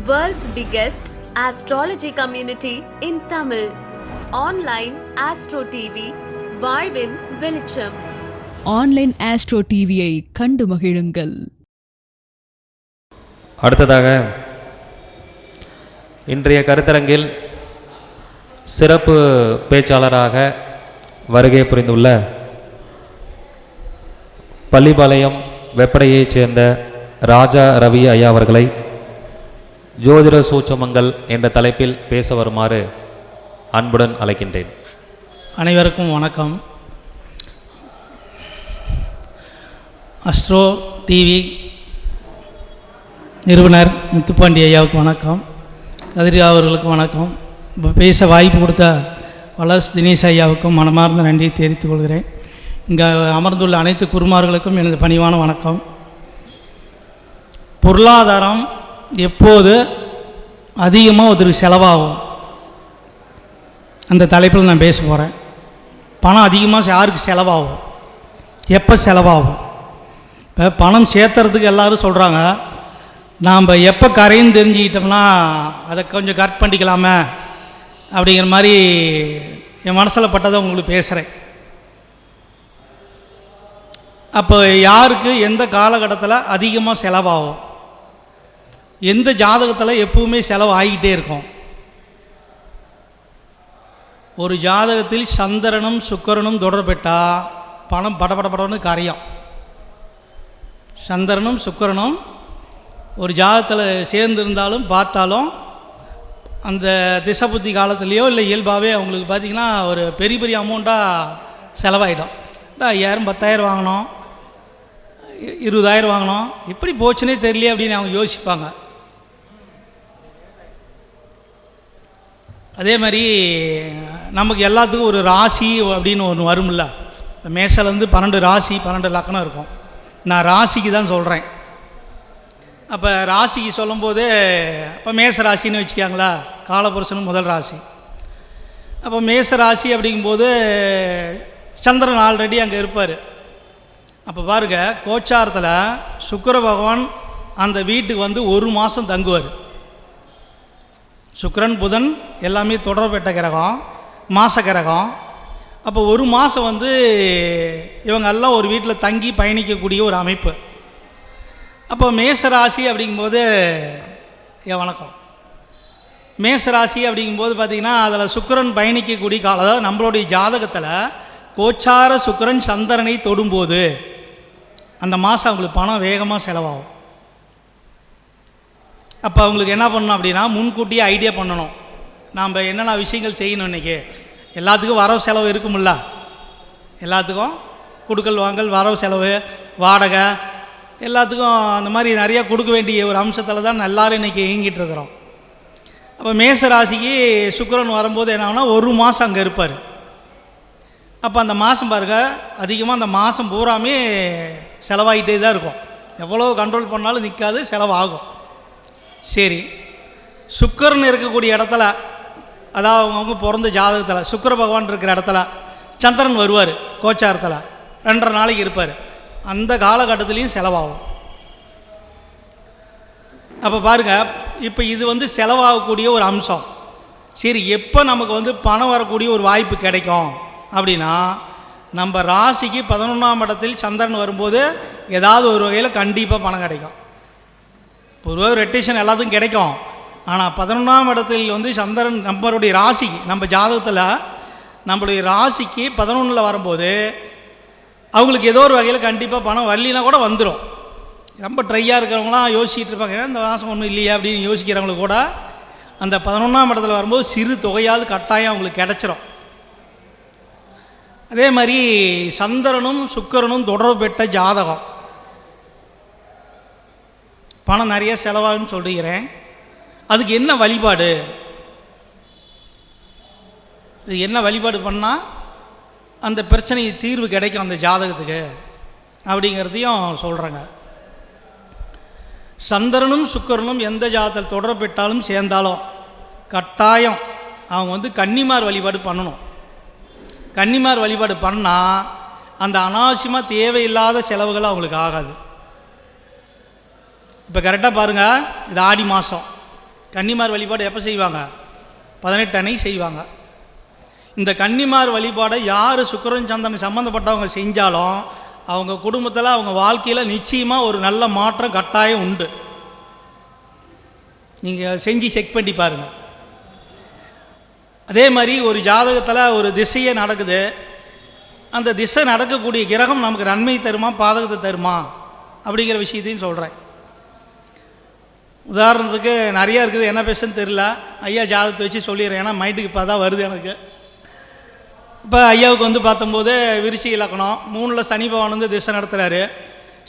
World's biggest astrology community in Tamil. Online Astro TV, வாழ்வின் வெளிச்சம் online astro டிவியை கண்டு மகிழுங்கள் அடுத்ததாக இன்றைய கருத்தரங்கில் சிறப்பு பேச்சாளராக வருகை புரிந்துள்ள பள்ளிப்பாளையம் வெப்படையைச் சேர்ந்த ராஜா ரவி ஐயா அவர்களை ஜோதிட சூச்சமங்கள் என்ற தலைப்பில் பேச வருமாறு அன்புடன் அழைக்கின்றேன். அனைவருக்கும் வணக்கம். அஸ்ட்ரோ டிவி நிறுவனர் முத்துப்பாண்டி ஐயாவுக்கு வணக்கம். கதிரி அவர்களுக்கு வணக்கம். இப்போ பேச வாய்ப்பு கொடுத்த வளர்ஸ் தினேஷ் ஐயாவுக்கும் மனமார்ந்த நன்றியை தெரிவித்துக் கொள்கிறேன். இங்கே அமர்ந்துள்ள அனைத்து குருமார்களுக்கும் எனது பணிவான வணக்கம். பொருளாதாரம் எப்போது அதிகமாக ஒருத்தருக்கு செலவாகும். அந்த தலைப்பில் நான் பேச போகிறேன் பணம் அதிகமாக யாருக்கு செலவாகும்? எப்போ செலவாகும்? இப்போ பணம் சேர்த்துறதுக்கு எல்லாரும் சொல்கிறாங்க நாம் எப்போ கரையும் தெரிஞ்சுக்கிட்டோம்னா அதை கொஞ்சம் கரெக்ட் பண்ணிக்கலாமே அப்படிங்கிற மாதிரி என் மனசில் பட்டதை உங்களுக்கு பேசுகிறேன் அப்போ யாருக்கு எந்த காலகட்டத்தில் அதிகமாக செலவாகும்? எந்த ஜாதகத்தில் எப்பவுமே செலவு ஆகிக்கிட்டே இருக்கும். ஒரு ஜாதகத்தில் சந்திரனும் சுக்கரனும் தொடர்பெட்டால் பணம் படபடப்படன்னு கரையும். சந்திரனும் சுக்கரனும் ஒரு ஜாதகத்தில் சேர்ந்திருந்தாலும் பார்த்தாலும் அந்த திசை புத்தி காலத்துலேயோ இல்லை இயல்பாகவே அவங்களுக்கு பார்த்திங்கன்னா ஒரு பெரிய பெரிய அமௌண்ட்டாக செலவாயிடும். ஐயாயிரம் பத்தாயிரம் வாங்கினோம் இருபதாயிரம் வாங்கினோம் எப்படி போச்சுன்னே தெரியலையே அப்படின்னு அவங்க யோசிப்பாங்க. அதே மாதிரி நமக்கு எல்லாத்துக்கும் ஒரு ராசி அப்படின்னு ஒன்று வரும்ல. மேசலேருந்து பன்னெண்டு ராசி பன்னெண்டு லக்கணம் இருக்கும். நான் ராசிக்கு தான் சொல்கிறேன் அப்போ ராசிக்கு சொல்லும்போது இப்போ மேச ராசின்னு வச்சுக்காங்களா காலபுருஷனும் முதல் ராசி. அப்போ மேச ராசி அப்படிங்கும்போது சந்திரன் ஆல்ரெடி அங்கே இருப்பார். அப்போ பாருங்க கோச்சாரத்தில் சுக்கர பகவான் அந்த வீட்டுக்கு வந்து ஒரு மாதம் தங்குவார். சுக்கரன் புதன் எல்லாமே தொடர்பெட்ட கிரகம் மாச கிரகம். அப்போ ஒரு மாதம் வந்து இவங்க எல்லாம் ஒரு வீட்டில் தங்கி பயணிக்கக்கூடிய ஒரு அமைப்பு. அப்போ மேசராசி அப்படிங்கும்போது ஏன் வணக்கம். மேசராசி அப்படிங்கும்போது பார்த்திங்கன்னா அதில் சுக்கிரன் பயணிக்கக்கூடிய காலம் அதாவது நம்மளுடைய ஜாதகத்தில் கோச்சார சுக்கிரன் சந்திரனை தொடும்போது அந்த மாதம் அவங்களுக்கு பணம் வேகமாக செலவாகும். அப்போ அவங்களுக்கு என்ன பண்ணணும் அப்படின்னா முன்கூட்டியே ஐடியா பண்ணணும். நாம் என்னென்ன விஷயங்கள் செய்யணும் இன்றைக்கி எல்லாத்துக்கும் வரவு செலவு இருக்குமில்ல? எல்லாத்துக்கும் கொடுக்கல் வாங்கல் வரவு செலவு வாடகை எல்லாத்துக்கும் அந்த மாதிரி நிறையா கொடுக்க வேண்டிய ஒரு அம்சத்தில் தான் எல்லாரும் இன்றைக்கி இயங்கிட்டு இருக்கிறோம். அப்போ மேச ராசிக்கு சுக்கரன் வரும்போது என்ன ஒரு மாதம் அங்கே இருப்பார். அப்போ அந்த மாதம் பாருங்க அதிகமாக அந்த மாதம் பூராமே செலவாகிட்டே தான் இருக்கும். எவ்வளோ கண்ட்ரோல் பண்ணாலும் நிற்காது செலவாகும். சரி. சுக்கரன் இருக்கக்கூடிய இடத்துல அதாவது அவங்கவுங்க பிறந்த ஜாதகத்தில் சுக்கிர பகவான் இருக்கிற இடத்துல சந்திரன் வருவார் கோச்சாரத்தில். ரெண்டரை நாளைக்கு இருப்பார். அந்த காலகட்டத்துலேயும் செலவாகும். அப்போ பாருங்கள் இப்போ இது வந்து செலவாகக்கூடிய ஒரு அம்சம். சரி எப்போ நமக்கு வந்து பணம் வரக்கூடிய ஒரு வாய்ப்பு கிடைக்கும்? அப்படின்னா நம்ம ராசிக்கு பதினொன்றாம் இடத்தில் சந்திரன் வரும்போது ஏதாவது ஒரு வகையில் கண்டிப்பாக பணம் கிடைக்கும். பொதுவாக ரெட்டேஷன் எல்லாத்துக்கும் கிடைக்கும். ஆனால் பதினொன்றாம் இடத்தில் வந்து சந்திரன் நம்மளுடைய ராசி நம்ம ஜாதகத்தில் நம்மளுடைய ராசிக்கு பதினொன்றில் வரும்போது அவங்களுக்கு ஏதோ ஒரு வகையில் கண்டிப்பாக பணம் வரலினா கூட வந்துடும் ரொம்ப ட்ரையாக இருக்கிறவங்களாம் யோசிச்சுட்டு இருப்பாங்க இந்த மாதம் ஒன்றும் இல்லையா? அப்படின்னு யோசிக்கிறவங்களுக்கு கூட அந்த பதினொன்றாம் இடத்துல வரும்போது சிறு தொகையாவது கட்டாயம் அவங்களுக்கு கிடச்சிரும். அதே மாதிரி சந்திரனும் சுக்கரனும் தொடர்பு பெற்ற ஜாதகம். பணம் நிறைய செலவாகுன்னு சொல்லிக்கிறேன் அதுக்கு என்ன வழிபாடு? இது என்ன வழிபாடு பண்ணால் அந்த பிரச்சனைக்கு தீர்வு கிடைக்கும் அந்த ஜாதகத்துக்கு? அப்படிங்கிறதையும் சொல்கிறாங்க சந்திரனும் சுக்கரனும் எந்த ஜாதத்தில் தொடரப்பட்டாலும் சேர்ந்தாலும் கட்டாயம் அவங்க வந்து கன்னிமார் வழிபாடு பண்ணணும். கன்னிமார் வழிபாடு பண்ணால் அந்த அனாவசியமாக தேவையில்லாத செலவுகள் அவங்களுக்கு ஆகாது. இப்போ கரெக்டாக பாருங்கள் இது ஆடி மாதம் கன்னிமார் வழிபாடு எப்போ செய்வாங்க? பதினெட்டு அணை செய்வாங்க. இந்த கன்னிமார் வழிபாடை யார் சுக்கரன் சந்திரன் சம்மந்தப்பட்டவங்க செஞ்சாலும் அவங்க குடும்பத்தில் அவங்க வாழ்க்கையில் நிச்சயமாக ஒரு நல்ல மாற்றம் கட்டாயம் உண்டு. நீங்கள் செஞ்சு செக் பண்ணி பாருங்கள் அதே மாதிரி ஒரு ஜாதகத்தில் ஒரு திசையே நடக்குது. அந்த திசை நடக்கக்கூடிய கிரகம் நமக்கு நன்மை தருமா பாதகத்தை தருமா? அப்படிங்கிற விஷயத்தையும் சொல்கிறேன் உதாரணத்துக்கு நிறையா இருக்குது என்ன பேசுன்னு தெரில ஐயா ஜாதகத்தை வச்சு சொல்லிடுறேன் ஏன்னா மைண்டுக்கு இப்போ தான் வருது எனக்கு. இப்போ ஐயாவுக்கு வந்து பார்த்தம்போது விரிச்சி இலக்கணம் மூணில் சனி பகவான் வந்து திசை நடத்துகிறாரு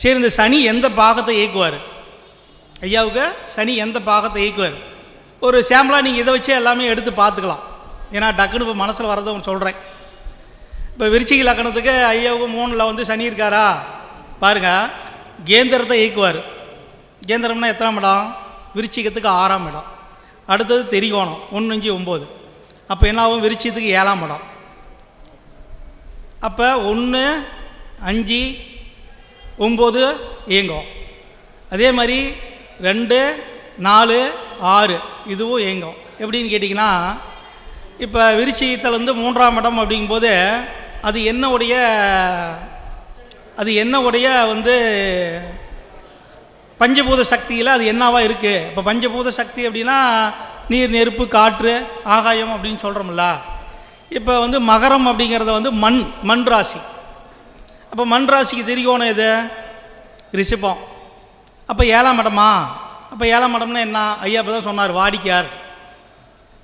சரி இந்த சனி எந்த பாகத்தை இயக்குவார்? ஐயாவுக்கு சனி எந்த பாகத்தை இயக்குவார்? ஒரு சாம்பிளாக நீங்கள் இதை வச்சு எல்லாமே எடுத்து பார்த்துக்கலாம். ஏன்னா டக்குன்னு இப்போ மனசில் வரதை ஒன்று சொல்கிறேன் இப்போ விருச்சிக லக்கணத்துக்கு ஐயாவுக்கு மூணில் வந்து சனி இருக்காரா? பாருங்கள் கேந்திரத்தை இயக்குவார். கேந்திரம்னா எத்தனாம் இடம்? விருச்சிகத்துக்கு ஆறாம் இடம். அடுத்தது தெரிகோணம் ஒன்று அஞ்சு ஒம்பது. அப்போ என்ன ஆகும்? விருச்சிகத்துக்கு ஏழாம் இடம். அப்போ ஒன்று அஞ்சு ஒம்பது இயங்கும். அதே மாதிரி ரெண்டு நாலு ஆறு இதுவும் இயங்கும். எப்படின்னு கேட்டிங்கன்னா இப்போ விருச்சிகத்தில் வந்து மூன்றாம் இடம் அப்படிங்கும்போது அது என்னுடைய அது என்னுடைய வந்து பஞ்சபூத சக்தியில் அது என்னவா இருக்குது இப்போ பஞ்சபூத சக்தி அப்படின்னா நீர் நெருப்பு காற்று ஆகாயம் அப்படின்னு சொல்கிறோம்ல இப்போ வந்து மகரம் அப்படிங்கிறத வந்து மண் மண் ராசி. அப்போ மண் ராசிக்கு திரிகோணம் எது? ரிஷபம். அப்போ ஏழாம் இடமா? அப்போ ஏழாம் இடம்னா என்ன? ஐயா இப்போ தான் சொன்னார் வாடிக்கையார்.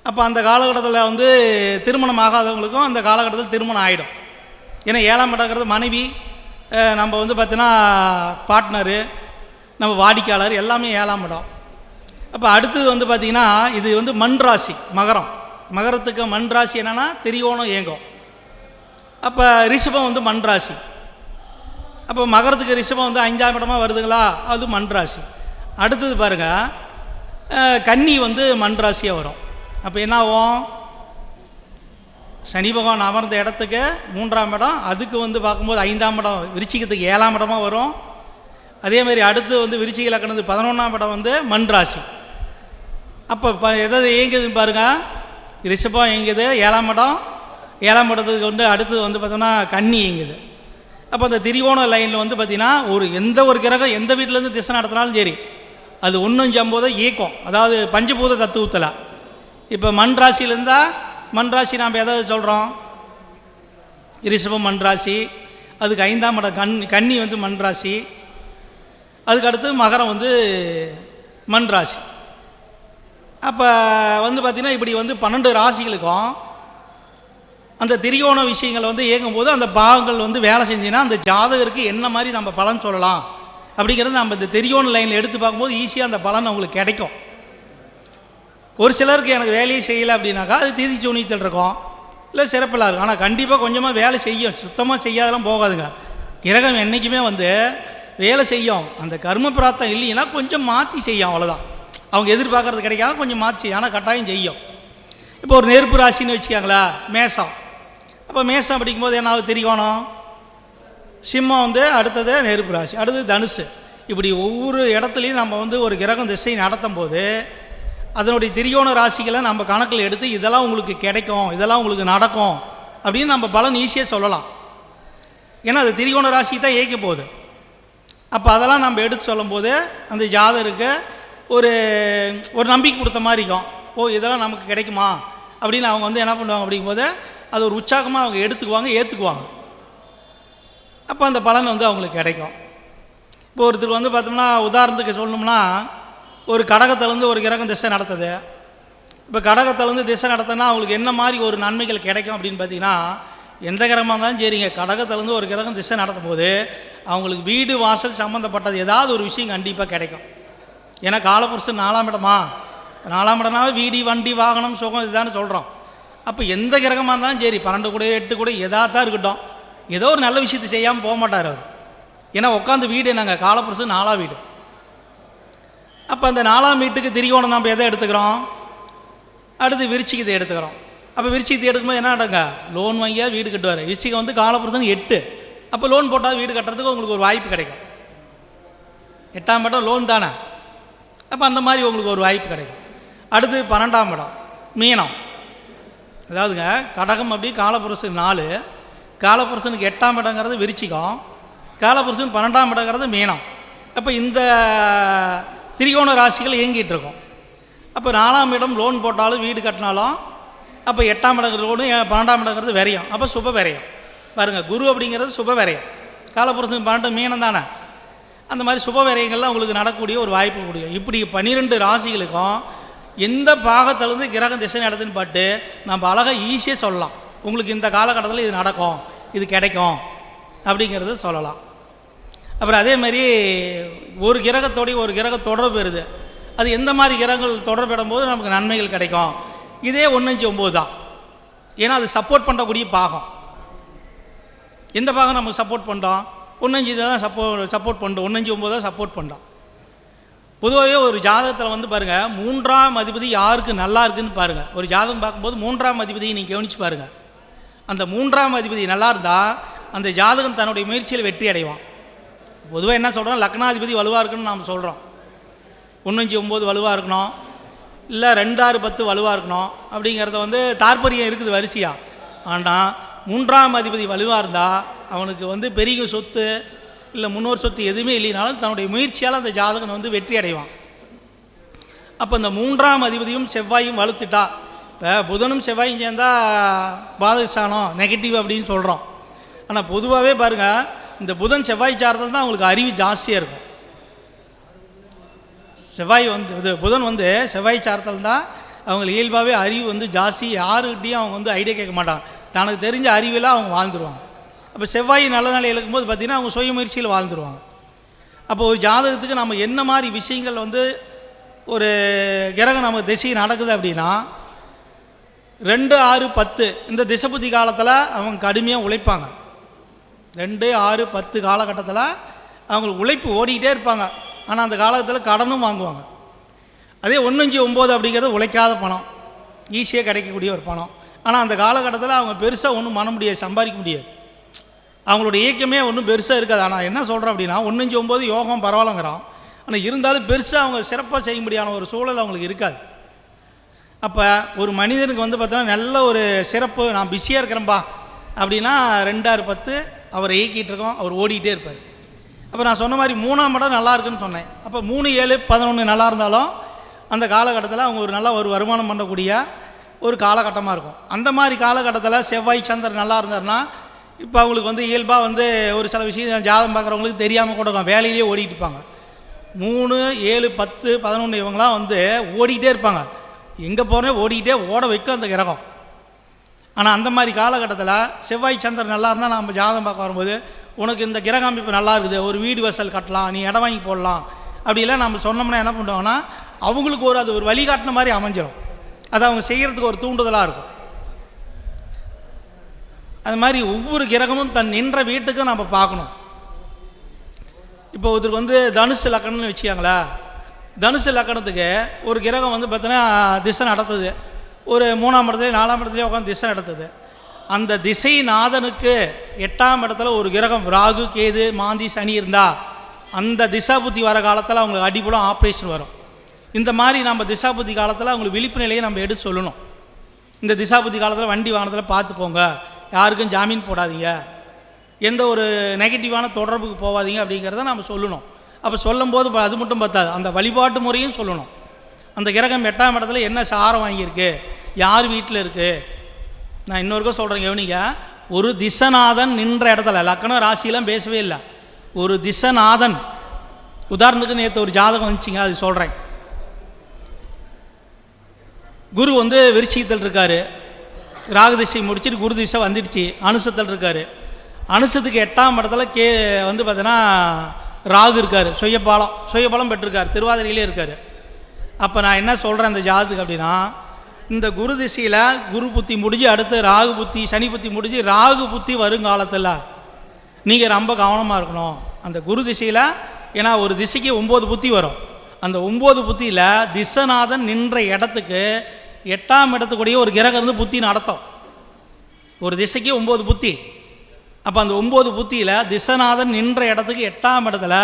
அப்போ அந்த காலகட்டத்தில் வந்து திருமணம் ஆகாதவங்களுக்கும் அந்த காலகட்டத்தில் திருமணம் ஆகிடும் ஏன்னா ஏழாம் இடங்கிறது மனைவி நம்ம வந்து பார்த்தீங்கன்னா பார்ட்னரு நம்ம வாடிக்கையாளர் எல்லாமே ஏழாம் இடம். அப்போ அடுத்தது வந்து பார்த்திங்கன்னா இது வந்து மண் ராசி மகரம். மகரத்துக்கு மண் ராசி என்னென்னா திரியோணம் ஏங்கும் அப்போ ரிஷபம் வந்து மண் ராசி. அப்போ மகரத்துக்கு ரிஷபம் வந்து அஞ்சாம் இடமா வருதுங்களா? அது மண் ராசி. அடுத்தது பாருங்கள் கன்னி வந்து மண் ராசியாக வரும். அப்போ என்ன ஆகும்? சனி பகவான் அமர்ந்த இடத்துக்கு மூன்றாம் இடம் அதுக்கு வந்து பார்க்கும்போது ஐந்தாம் இடம் விருச்சிக்கத்துக்கு ஏழாம் இடமா வரும். அதே மாதிரி அடுத்து வந்து விருச்சிக இலக்கணத்து பதினொன்றாம் படம் வந்து மண் ராசி. அப்போ இப்போ எதாவது இயங்குதுன்னு பாருங்கள் ரிஷபம் இயங்குது ஏழாம் படம். ஏழாம் படத்துக்கு வந்து அடுத்தது வந்து பார்த்தோன்னா கன்னி இயங்குது. அப்போ அந்த திரிகோண லைனில் வந்து பார்த்திங்கன்னா ஒரு எந்த ஒரு கிரகம் எந்த வீட்டிலேருந்து திசை நடத்தினாலும் சரி அது ஒன்றும் ஜம்போதை இயக்கம். அதாவது பஞ்சபூத தத்துவத்தில். இப்போ மண் ராசியிலேருந்தால் மண் ராசி நாம் எதாவது சொல்கிறோம் ரிஷபம் மண் ராசி. அதுக்கு ஐந்தாம் இடம் கண் கன்னி வந்து மண் ராசி. அதுக்கு அடுத்து மகரம் வந்து மண் ராசி. அப்போ வந்து பார்த்திங்கன்னா இப்படி வந்து பன்னெண்டு ராசிகளுக்கும் அந்த திரியோண விஷயங்கள் வந்து இயங்கும்போது அந்த பாகங்கள் வந்து வேலை செஞ்சுன்னா அந்த ஜாதகருக்கு என்ன மாதிரி நம்ம பலன் சொல்லலாம் அப்படிங்கிறது நம்ம இந்த திரிகோண லைனில் எடுத்து பார்க்கும்போது ஈஸியாக அந்த பலன் அவங்களுக்கு கிடைக்கும். ஒரு சிலருக்கு எனக்கு வேலையே செய்யலை அப்படின்னாக்கா அது தீதி சூனியத்தில் இருக்கும். இல்லை சிறப்பில் இருக்கும். ஆனால் கண்டிப்பாக கொஞ்சமாக வேலை செய்யும். சுத்தமாக செய்யாதெல்லாம் போகாதுங்க. கிரகம் என்றைக்குமே வந்து வேலை செய்யும். அந்த கர்ம பிராத்தம் இல்லைன்னா கொஞ்சம் மாற்றி செய்யும் அவ்வளோதான் அவங்க எதிர்பார்க்கறது கிடைக்காம கொஞ்சம் மாற்றி ஆனால் கட்டாயம் செய்யும். இப்போ ஒரு நெருப்பு ராசின்னு வச்சுக்காங்களா மேசம். அப்போ மேசம் படிக்கும்போது என்ன ஆகுது திரிகோணம் சிம்மம் வந்து அடுத்தது நெருப்பு ராசி அடுத்தது தனுசு. இப்படி ஒவ்வொரு இடத்துலையும் நம்ம வந்து ஒரு கிரகம் திசை நடத்தும் போது அதனுடைய திரியோண ராசிகளை நம்ம கணக்கில் எடுத்து இதெல்லாம் உங்களுக்கு கிடைக்கும் இதெல்லாம் உங்களுக்கு நடக்கும் அப்படின்னு நம்ம பலன் ஈஸியாக சொல்லலாம். ஏன்னா அது திரிகோண ராசி தான் இயக்க போகுது. அப்போ அதெல்லாம் நம்ம எடுத்து சொல்லும்போது அந்த ஜாதருக்கு ஒரு ஒரு நம்பிக்கை கொடுத்த மாதிரி இருக்கும். ஓ இதெல்லாம் நமக்கு கிடைக்குமா? அப்படின்னு அவங்க வந்து என்ன பண்ணுவாங்க அப்படிங்கும்போது அது ஒரு உற்சாகமாக அவங்க எடுத்துக்குவாங்க ஏற்றுக்குவாங்க அப்போ அந்த பலன் வந்து அவங்களுக்கு கிடைக்கும். இப்போ ஒருத்தர் வந்து பார்த்தோம்னா உதாரணத்துக்கு சொல்லணும்னா ஒரு கடகத்திலேருந்து ஒரு கிரகம் திசை நடத்துது. இப்போ கடகத்திலேருந்து திசை நடத்தினா அவங்களுக்கு என்ன மாதிரி ஒரு நன்மைகள் கிடைக்கும் அப்படின்னு பார்த்தீங்கன்னா எந்த கிரகமாக இருந்தாலும் சரிங்க கடகத்திலேருந்து ஒரு கிரகம் திசை நடத்தும் போது அவங்களுக்கு வீடு வாசல் சம்மந்தப்பட்டது ஏதாவது ஒரு விஷயம் கண்டிப்பாக கிடைக்கும். ஏன்னா காலபுருஷன் நாலாம் இடமா? நாலாம் இடம்னாவே வீடு வண்டி வாகனம் சுகம் இதுதான் சொல்கிறோம் அப்போ எந்த கிரகமாக இருந்தாலும் சரி பன்னெண்டு கூட எட்டு கூட எதாக தான் இருக்கட்டும். ஏதோ ஒரு நல்ல விஷயத்தை செய்யாமல் போக மாட்டார் அவர். ஏன்னா உட்காந்து வீடு என்னங்க? காலப்புருஷன் நாலாம் வீடு. அப்போ அந்த நாலாம் வீட்டுக்கு திரிகோணம் நம்ம எதை எடுத்துக்கிறோம்? அடுத்து விருச்சிகத்தை எடுத்துக்கிறோம். அப்போ விருச்சிகத்தை எடுக்கும்போது என்ன நடங்க லோன் வாங்கியா வீடு கட்டுவார். விருச்சிகம் வந்து காலப்புருஷன் எட்டு. அப்போ லோன் போட்டால் வீடு கட்டுறதுக்கு உங்களுக்கு ஒரு வாய்ப்பு கிடைக்கும். எட்டாம் படம் லோன் தானே? அப்போ அந்த மாதிரி உங்களுக்கு ஒரு வாய்ப்பு கிடைக்கும். அடுத்து பன்னெண்டாம் இடம் மீனம். அதாவதுங்க கடகம் அப்படி காலபுருஷன் நாலு. காலபுருஷனுக்கு எட்டாம் இடங்கிறது விருச்சிகம். காலபுருஷன் பன்னெண்டாம் இடங்கிறது மீனம். அப்போ இந்த திரிகோண ராசிகள் இயங்கிட்டு இருக்கும். அப்போ நாலாம் இடம் லோன் போட்டாலும் வீடு கட்டினாலும் அப்போ எட்டாம் இடங்கிறதோடு பன்னெண்டாம் இடங்கிறது விரையும். அப்போ சுப விரையும். பாருங்கள் குரு அப்படிங்கிறது சுப விரையும். காலப்புறத்துக்கு பன்னெண்டு மீனம் தானே? அந்த மாதிரி சுப விரயங்கள்லாம் உங்களுக்கு நடக்கக்கூடிய ஒரு வாய்ப்பு கொடுக்கும் இப்படி பன்னிரெண்டு ராசிகளுக்கும் எந்த பாகத்திலேருந்து கிரகம் திசை நடத்துன்னு பாட்டு நம்ம அழகாக ஈஸியாக சொல்லலாம். உங்களுக்கு இந்த காலகட்டத்தில் இது நடக்கும் இது கிடைக்கும் அப்படிங்கிறத சொல்லலாம். அப்புறம் அதே மாதிரி ஒரு கிரகத்தோடைய ஒரு கிரக தொடர்பு வருது அது எந்த மாதிரி கிரகங்கள் தொடர்பு போது நமக்கு நன்மைகள் கிடைக்கும். இதே ஒன்றஞ்சு ஒம்பது தான். ஏன்னா அது சப்போர்ட் பண்ணக்கூடிய பாகம். எந்த பாகம் நம்ம சப்போர்ட் பண்ணுறோம் ஒன்றஞ்சு தான் சப்போ சப்போர்ட் பண்ணுறோம் ஒன்றஞ்சு ஒம்பது தான் சப்போர்ட் பண்ணுறோம் பொதுவாகவே ஒரு ஜாதகத்தில் வந்து பாருங்கள் மூன்றாம் அதிபதி யாருக்கு நல்லா இருக்குன்னு பாருங்கள் ஒரு ஜாதகம் பார்க்கும்போது மூன்றாம் அதிபதியை நீங்கள் கவனித்து பாருங்கள் அந்த மூன்றாம் அதிபதி நல்லா இருந்தால் அந்த ஜாதகம் தன்னுடைய முயற்சியில் வெற்றி அடைவான். பொதுவாக என்ன சொல்கிறோம் லக்னாதிபதி வலுவாக இருக்குன்னு நாம் சொல்கிறோம் ஒன்றஞ்சு ஒம்பது வலுவாக இருக்கணும். இல்லை ரெண்டாறு பத்து வலுவாக இருக்கணும். அப்படிங்கிறத வந்து தாற்பரியம் இருக்குது வரிசையாக ஆனால் மூன்றாம் அதிபதி வலுவாக இருந்தால் அவனுக்கு வந்து பெரிய சொத்து இல்லை முன்னோர் சொத்து எதுவுமே இல்லைனாலும் தன்னுடைய முயற்சியால் அந்த ஜாதகன் வந்து வெற்றி அடைவான். அப்போ இந்த மூன்றாம் அதிபதியும் செவ்வாயும் வலுத்துட்டா இப்போ புதனும் செவ்வாயும் சேர்ந்தால் பாதகஸ்தானம் நெகட்டிவ் அப்படின்னு சொல்கிறோம் ஆனால் பொதுவாகவே பாருங்கள் இந்த புதன் செவ்வாய் சார்ந்தல் தான் அவங்களுக்கு அறிவு ஜாஸ்தியாக இருக்கும். செவ்வாய் வந்து இது புதன் வந்து செவ்வாய் சார்த்தல் தான் அவங்களுக்கு இயல்பாகவே அறிவு வந்து ஜாஸ்தி. யாருக்கிட்டையும் அவங்க வந்து ஐடியா கேட்க மாட்டாங்க. தனக்கு தெரிஞ்ச அறிவில் அவங்க வாழ்ந்துருவாங்க. அப்போ செவ்வாய் நல்ல நிலையில் இருக்கும்போது பார்த்திங்கன்னா அவங்க சுய முயற்சியில் வாழ்ந்துருவாங்க. அப்போ ஒரு ஜாதகத்துக்கு நம்ம என்ன மாதிரி விஷயங்கள் வந்து ஒரு கிரகம் நம்ம திசை நடக்குது அப்படின்னா ரெண்டு ஆறு பத்து இந்த திசைபுத்தி காலத்தில் அவங்க கடுமையாக உழைப்பாங்க. ரெண்டு ஆறு பத்து காலகட்டத்தில் அவங்களுக்கு உழைப்பு ஓடிக்கிட்டே இருப்பாங்க. ஆனால் அந்த காலத்தில் கடனும் வாங்குவாங்க. அதே ஒன்றஞ்சு ஒம்பது அப்படிங்கிறது உழைக்காத பணம். ஈஸியாக கிடைக்கக்கூடிய ஒரு பணம். ஆனால் அந்த காலகட்டத்தில் அவங்க பெருசாக ஒன்றும் பண்ண முடியாது சம்பாதிக்க முடியாது. அவங்களோட இயக்கமே ஒன்றும் பெருசாக இருக்காது. ஆனால் என்ன சொல்கிறேன் அப்படின்னா ஒன்றஞ்சி ஒம்பது யோகம் பரவாயில்லங்கிறோம் ஆனால் இருந்தாலும் பெருசாக அவங்க சிறப்பாக செய்ய முடியாத ஒரு சூழல் அவங்களுக்கு இருக்காது. அப்போ ஒரு மனிதனுக்கு வந்து பார்த்தோன்னா நல்ல ஒரு சிறப்பு நான் பிஸியாக இருக்கிறேன்பா. அப்படின்னா ரெண்டாறு பத்து அவரை இயக்கிட்டு இருக்கோம் அவர் ஓடிக்கிட்டே இருப்பார். அப்போ நான் சொன்ன மாதிரி மூணாம் இடம் நல்லா இருக்குன்னு சொன்னேன். அப்போ மூணு ஏழு பதினொன்று நல்லா இருந்தாலும் அந்த காலகட்டத்தில் அவங்க ஒரு நல்ல ஒரு வருமானம் பண்ணக்கூடிய ஒரு காலகட்டமாக இருக்கும். அந்த மாதிரி காலகட்டத்தில் செவ்வாய் சந்திரன் நல்லா இருந்தாருன்னா இப்போ அவங்களுக்கு வந்து இயல்பாக வந்து ஒரு சில விஷயம் ஜாதகம் பார்க்குறவங்களுக்கு தெரியாமல் கூட இருக்கும் வேலையிலேயே ஓடிட்டு இருப்பாங்க. மூணு ஏழு பத்து பதினொன்று இவங்களாம் வந்து ஓடிக்கிட்டே இருப்பாங்க. எங்கே போகிறேன் ஓடிக்கிட்டே ஓட வைக்கும் அந்த கிரகம். ஆனால் அந்த மாதிரி காலகட்டத்தில் செவ்வாய் சந்திரன் நல்லா இருந்தால் நம்ம ஜாதகம் பார்க்க வரும்போது உனக்கு இந்த கிரக அமைப்பு நல்லா இருக்குது ஒரு வீடு வசல் கட்டலாம் நீ இடம் வாங்கி போடலாம். அப்படிலாம் நம்ம சொன்னோம்னா என்ன பண்ணுவாங்கன்னா அவங்களுக்கு ஒரு அது ஒரு வழிகாட்டின மாதிரி அமைஞ்சிடும் அது அவங்க செய்கிறதுக்கு ஒரு தூண்டுதலாக இருக்கும். அது மாதிரி ஒவ்வொரு கிரகமும் தன் நின்ற வீட்டுக்கும் நம்ம பார்க்கணும். இப்போ ஒருத்தருக்கு வந்து தனுசு லக்கணம்னு வச்சுக்காங்களா தனுசு லக்கணத்துக்கு ஒரு கிரகம் வந்து பார்த்தீங்கன்னா திசை நடத்துது. ஒரு மூணாம் இடத்துலையும் நாலாம் இடத்துலையும் உட்காந்து திசை நடத்துது. அந்த திசை நாதனுக்கு எட்டாம் இடத்துல ஒரு கிரகம் ராகு கேது மாந்தி சனி இருந்தால் அந்த திசா புத்தி வர காலத்தில் அவங்களுக்கு அடிப்படம் ஆப்ரேஷன் வரும். இந்த மாதிரி நம்ம திசா புத்தி காலத்தில் அவங்களுக்கு விழிப்பு நிலையை நம்ம எடுத்து சொல்லணும். இந்த திசா புத்தி காலத்தில் வண்டி வாகனத்தில் பார்த்து போங்க. யாருக்கும் ஜாமீன் போடாதீங்க. எந்த ஒரு நெகட்டிவான தொடர்புக்கு போகாதீங்க அப்படிங்கிறத நம்ம சொல்லணும். அப்போ சொல்லும்போது அது மட்டும் பத்தாது. அந்த வழிபாட்டு முறையும் சொல்லணும். அந்த கிரகம் எட்டாம் இடத்துல என்ன சாரம் வாங்கியிருக்கு? யார் வீட்டில் இருக்குது நான் இன்னொருக்கும் சொல்கிறேன் கவனிங்க. ஒரு திசநாதன் நின்ற இடத்துல லக்கணம் ராசியெல்லாம் பேசவே இல்லை. ஒரு திசநாதன். உதாரணத்துக்கு நேற்று ஒரு ஜாதகம் வந்துச்சுங்க அது சொல்கிறேன் குரு வந்து விருச்சிகத்தில் இருக்கார். ராகுதிசை முடிச்சுட்டு குரு திசை வந்துடுச்சு அனுசத்தில் இருக்கார். அனுசத்துக்கு எட்டாம் இடத்துல கே வந்து பார்த்தீங்கன்னா ராகு இருக்கார். சுயபாலம் சுயபாலம் பெற்றிருக்கார் திருவாதிரையிலே இருக்கார். அப்போ நான் என்ன சொல்கிறேன் அந்த ஜாதத்துக்கு அப்படின்னா இந்த குரு திசையில் குரு புத்தி முடிஞ்சு அடுத்து ராகு புத்தி சனி புத்தி முடிஞ்சு ராகு புத்தி வருங்காலத்தில் நீங்கள் ரொம்ப கவனமாக இருக்கணும். அந்த குரு திசையில் ஏன்னா ஒரு திசைக்கு ஒம்பது புத்தி வரும். அந்த ஒம்பது புத்தியில் திசநாதன் நின்ற இடத்துக்கு எட்டாம் இடத்துக்குடைய ஒரு கிரகம் இருந்து புத்தி நடத்தும். ஒரு திசைக்கு ஒம்பது புத்தி. அப்போ அந்த ஒம்பது புத்தியில் திசநாதன் நின்ற இடத்துக்கு எட்டாம் இடத்துல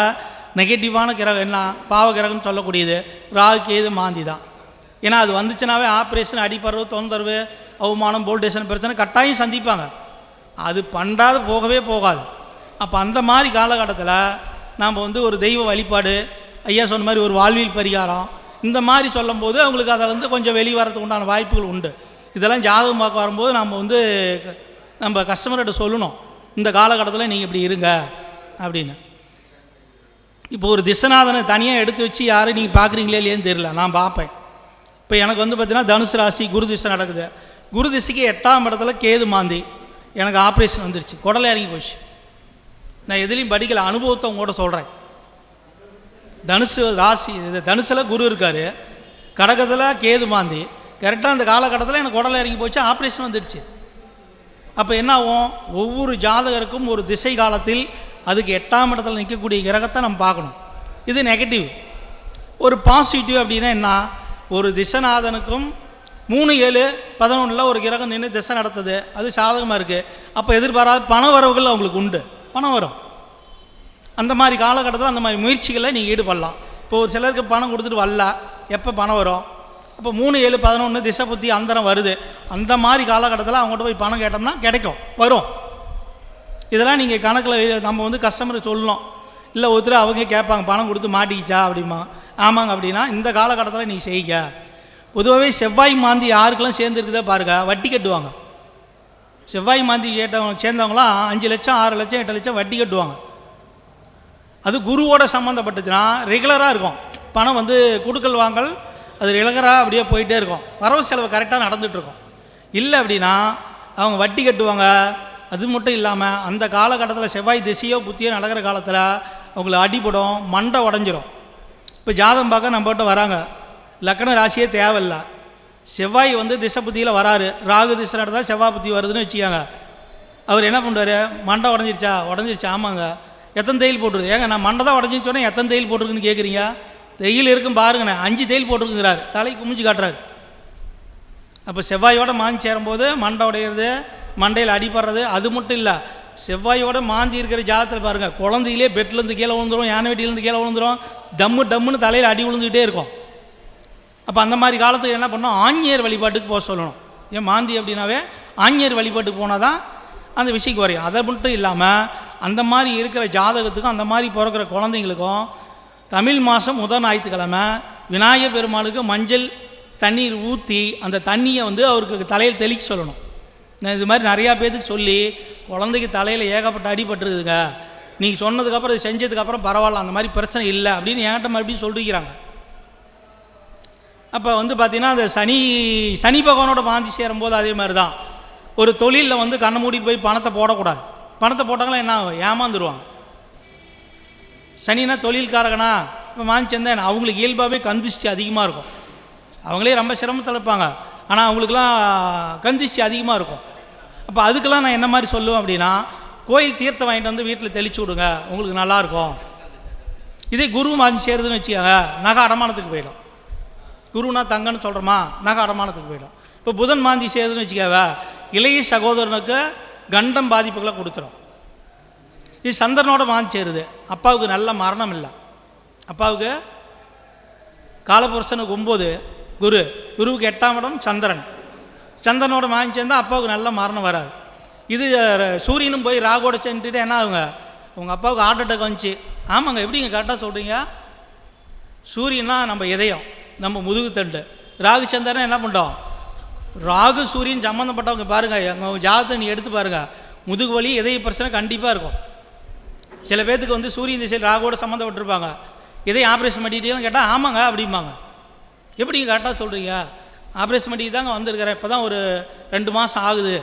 நெகட்டிவான கிரகம் என்ன? பாவ கிரகம்னு சொல்லக்கூடியது. ராகு கேது மாந்தி தான். ஏன்னா அது வந்துச்சுனாவே ஆப்ரேஷன் அடிப்படுறது தொந்தரவு அவமானம் போல்டேஷன் பிரச்சனை கட்டாயம் சந்திப்பாங்க. அது பண்ணாத போகவே போகாது. அப்போ அந்த மாதிரி காலகட்டத்தில் நாம் வந்து ஒரு தெய்வ வழிபாடு ஐயா சொன்ன மாதிரி ஒரு வாழ்வியல் பரிகாரம் இந்த மாதிரி சொல்லும்போது அவங்களுக்கு அதில் வந்து கொஞ்சம் வெளியே வரதுக்கு உண்டான வாய்ப்புகள் உண்டு. இதெல்லாம் ஜாதகம் பார்க்க வரும்போது நம்ம வந்து நம்ம கஸ்டமர்கிட்ட சொல்லணும். இந்த காலகட்டத்தில் நீங்கள் இப்படி இருங்க அப்படின்னு. இப்போ ஒரு திசநாதனை தனியாக எடுத்து வச்சு யாரும் நீங்கள் பார்க்குறீங்களே இல்லையேன்னு தெரியல நான் பார்ப்பேன். இப்போ எனக்கு வந்து பார்த்தீங்கன்னா தனுசு ராசி குரு திசை நடக்குது. குரு திசைக்கு எட்டாம் இடத்துல கேது மாந்தி. எனக்கு ஆப்ரேஷன் வந்துருச்சு. குடலை இறங்கி போச்சு. நான் எதுலேயும் படிக்கல. அனுபவத்தை உங்கள்கிட்ட சொல்கிறேன் தனுசு ராசி இது தனுசில் குரு இருக்கார். கடகத்தில் கேது மாந்தி. கரெக்டாக அந்த காலகட்டத்தில் எனக்கு குடலை இறங்கி போச்சு. ஆப்ரேஷன் வந்துடுச்சு அப்போ என்ன ஆகும்? ஒவ்வொரு ஜாதகருக்கும் ஒரு திசை காலத்தில் அதுக்கு எட்டாம் இடத்துல நிற்கக்கூடிய கிரகத்தை நம்ம பார்க்கணும். இது நெகட்டிவ் ஒரு பாசிட்டிவ் அப்படின்னா என்ன? ஒரு திசநாதனுக்கும் மூணு ஏழு பதினொன்றில் ஒரு கிரகம் நின்று திசை நடத்துது. அது சாதகமாக இருக்குது அப்போ எதிர்பாராத பண வரவுகள் அவங்களுக்கு உண்டு. பணம் வரும். அந்த மாதிரி காலகட்டத்தில் அந்த மாதிரி முயற்சிகளை நீங்கள் ஈடுபடலாம். இப்போ ஒரு சிலருக்கு பணம் கொடுத்துட்டு வரல. எப்போ பணம் வரும்? அப்போ மூணு ஏழு பதினொன்று திசை புத்தி அந்தரம் வருது. அந்த மாதிரி காலகட்டத்தில் அவங்ககிட்ட போய் பணம் கேட்டோம்னா கிடைக்கும். வரும். இதெல்லாம் நீங்கள் கணக்கில் நம்ம வந்து கஸ்டமருக்கு சொல்லணும். இல்லை ஒருத்தர் அவங்க கேட்பாங்க பணம் கொடுத்து மாட்டிக்கிச்சா? அப்படிமா. ஆமாங்க அப்படின்னா இந்த காலகட்டத்தில் நீங்கள் செய்யுங்க பொதுவாகவே செவ்வாய் மாந்தி யாருக்கெல்லாம் சேர்ந்துருக்குதா பாருங்க வட்டி கட்டுவாங்க. செவ்வாய் மாந்தி கேட்டவங்க சேர்ந்தவங்களாம் அஞ்சு லட்சம் ஆறு லட்சம் எட்டு லட்சம் வட்டி கட்டுவாங்க. அது குருவோட சம்மந்தப்பட்டதுன்னா ரெகுலராக இருக்கும். பணம் வந்து கொடுக்கல் வாங்கல் அது ரெகுலராக அப்படியே போயிட்டே இருக்கும். வரவு செலவு கரெக்டாக நடந்துகிட்ருக்கும் இல்லை அப்படின்னா அவங்க வட்டி கட்டுவாங்க. அது மட்டும் இல்லாமல் அந்த காலகட்டத்தில் செவ்வாய் திசையோ புத்தியோ நடக்கிற காலத்தில் அவங்களை அடிபடும் மண்டை உடஞ்சிரும். இப்போ ஜாதகம் பார்க்க நம்மகிட்ட வராங்க. லக்கண ராசியே தேவையில்ல. செவ்வாய் வந்து திசை புத்தியில் வராரு. ராகு திசை நடந்தால் செவ்வாய் புத்தி வருதுன்னு வச்சுக்காங்க. அவர் என்ன பண்ணுறாரு மண்டை உடஞ்சிருச்சா? உடஞ்சிருச்சா? ஆமாங்க. எத்தனை தையல் போட்டுருது ஏங்க நான் மண்டை தான் உடஞ்சின்னு சொன்னேன். எத்தனை தையல் போட்டிருக்குன்னு கேட்குறீங்க தையல் இருக்கும் பாருங்கண்ணே. அஞ்சு தையல் போட்டிருக்குங்கிறாரு. தலை குமிஞ்சு காட்டுறாரு. அப்போ செவ்வாயோட மாஞ்சி சேரும்போது மண்டை உடையிறது மண்டையில் அடிப்படுறது அது மட்டும் இல்லை. செவ்வாயோட மாந்தி இருக்கிற ஜாதத்தில் பாருங்கள் குழந்தையிலே பெட்லேருந்து கீழே விழுந்துரும் யானை வெட்டிலேருந்து கீழே விழுந்துடும் டம்மு டம்முன்னு தலையில் அடி விழுந்துக்கிட்டே இருக்கும். அப்போ அந்த மாதிரி காலத்துக்கு என்ன பண்ணோம் ஆஞ்சியர் வழிபாட்டுக்கு போக சொல்லணும். ஏன் மாந்தி அப்படின்னாவே ஆஞ்சியர் வழிபாட்டுக்கு போனால் தான் அந்த விஷயம் குறையும் அதை மட்டும் இல்லாமல் அந்த மாதிரி இருக்கிற ஜாதகத்துக்கும் அந்த மாதிரி பிறக்கிற குழந்தைங்களுக்கும் தமிழ் மாதம் முதல் ஞாயிற்றுக்கிழமை விநாயகர் பெருமாளுக்கு மஞ்சள் தண்ணீர் ஊற்றி அந்த தண்ணியை வந்து அவருக்கு தலையில் தெளிக்க சொல்லணும். நான் இது மாதிரி நிறையா பேர்த்துக்கு சொல்லி குழந்தைக்கு தலையில் ஏகப்பட்ட அடிபட்டுருதுங்க நீங்கள் சொன்னதுக்கப்புறம் இது செஞ்சதுக்கப்புறம் பரவாயில்ல அந்த மாதிரி பிரச்சனை இல்லை அப்படின்னு என்கிட்ட மறுபடியும் சொல்லிக்கிறாங்க அப்போ வந்து பார்த்திங்கன்னா அந்த சனி சனி பகவானோட பாந்தி சேரும்போது அதே மாதிரி தான் ஒரு தொழிலில் வந்து கண்ணை மூடிட்டு போய் பணத்தை போடக்கூடாது. பணத்தை போட்டாங்களா என்ன ஆகும்? ஏமாந்துருவாங்க. சனினா தொழில்காரகனா? இப்போ மாந்திச்சிருந்தா சேர்ந்தா அவங்களுக்கு இயல்பாகவே கந்திஷ்டி அதிகமாக இருக்கும். அவங்களே ரொம்ப சிரமத்தில் இருப்பாங்க. ஆனால் அவங்களுக்குலாம் கந்திஷ்டி அதிகமாக இருக்கும். அப்போ அதுக்கெல்லாம் நான் என்ன மாதிரி சொல்லுவேன் அப்படின்னா கோயில் தீர்த்தம் வாங்கிட்டு வந்து வீட்டில் தெளிச்சு விடுங்க உங்களுக்கு நல்லாயிருக்கும். இதே குரு மாதிரி சேருதுன்னு வச்சுக்கோங்க நகை அடமானத்துக்கு போயிடும். குருனா தங்கன்னு சொல்கிறோமா நகை அடமானத்துக்கு போயிடும். இப்போ புதன் மாந்தி சேருதுன்னு வச்சுக்கவ இளைய சகோதரனுக்கு கண்டம் பாதிப்புகளை கொடுத்துரும். இது சந்திரனோட மாந்தி சேருது. அப்பாவுக்கு நல்ல மரணம் இல்லை. அப்பாவுக்கு காலபுருஷனுக்கு ஒம்பது குரு குருவுக்கு எட்டாம் இடம் சந்திரன். சந்திரனோட வாங்கி சேர்ந்தால் அப்பாவுக்கு நல்ல மரணம் வராது. இது சூரியனும் போய் ராகோட சென்றுட்டு என்ன ஆகுங்க? உங்கள் அப்பாவுக்கு ஹார்ட் அட்டாக் வந்துச்சு. ஆமாங்க எப்படிங்க கரெக்டாக சொல்கிறீங்க சூரியனா நம்ம இதயம் நம்ம முதுகு தண்டு. ராகு சந்திரன் என்ன பண்ணுறோம் ராகு சூரியன் சம்மந்தப்பட்டவங்க பாருங்கள் எங்கள் ஜாதகத்தை நீ எடுத்து பாருங்கள் முதுகு வலி இதய பிரச்சனை கண்டிப்பாக இருக்கும். சில பேர்த்துக்கு வந்து சூரியன் திசையில் ராகோட சம்மந்தப்பட்டிருப்பாங்க இதயம் ஆப்ரேஷன் பண்ணிட்டீங்கன்னு கேட்டால் ஆமாங்க அப்படிம்பாங்க. எப்படிங்க கரெக்டாக சொல்கிறீங்க ஆப்ரேஷன் பண்ணிக்கு தாங்க வந்திருக்கிறேன். இப்போ தான் ஒரு ரெண்டு மாதம் ஆகுது.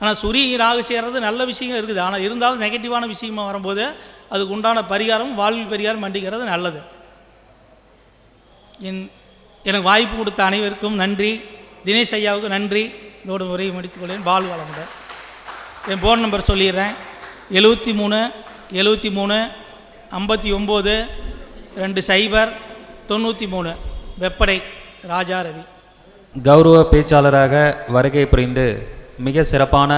ஆனால் சூரிய ராகு செய்கிறது நல்ல விஷயங்கள் இருக்குது. ஆனால் இருந்தாலும் நெகட்டிவான விஷயமாக வரும்போது அதுக்கு உண்டான பரிகாரம் வாழ்வில் பரிகாரம் பண்ணிக்கிறது நல்லது. என் எனக்கு வாய்ப்பு கொடுத்த அனைவருக்கும் நன்றி. தினேஷ் ஐயாவுக்கு நன்றி. இதோட உரையை முடித்துக்கொள்கிறேன் பால் வளமுடன் என் ஃபோன் நம்பர் சொல்லிடுறேன். எழுபத்தி மூணு எழுபத்தி மூணு ஐம்பத்தி ஒம்பது ரெண்டு சைபர் தொண்ணூற்றி மூணு. வெப்படை. ராஜா ரவி. கௌரவ பேச்சாளராக வருகை புரிந்து மிக சிறப்பான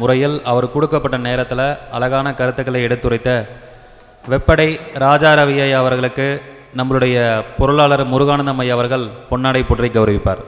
முறையில் அவர் கொடுக்கப்பட்ட நேரத்தில் அழகான கருத்துக்களை எடுத்துரைத்த வெப்படை ராஜா ரவியை அவர்களுக்கு நம்மளுடைய பொருளாளர் முருகானந்தம் ஐயா அவர்கள் பொன்னாடை புற்றி கௌரவிப்பார்.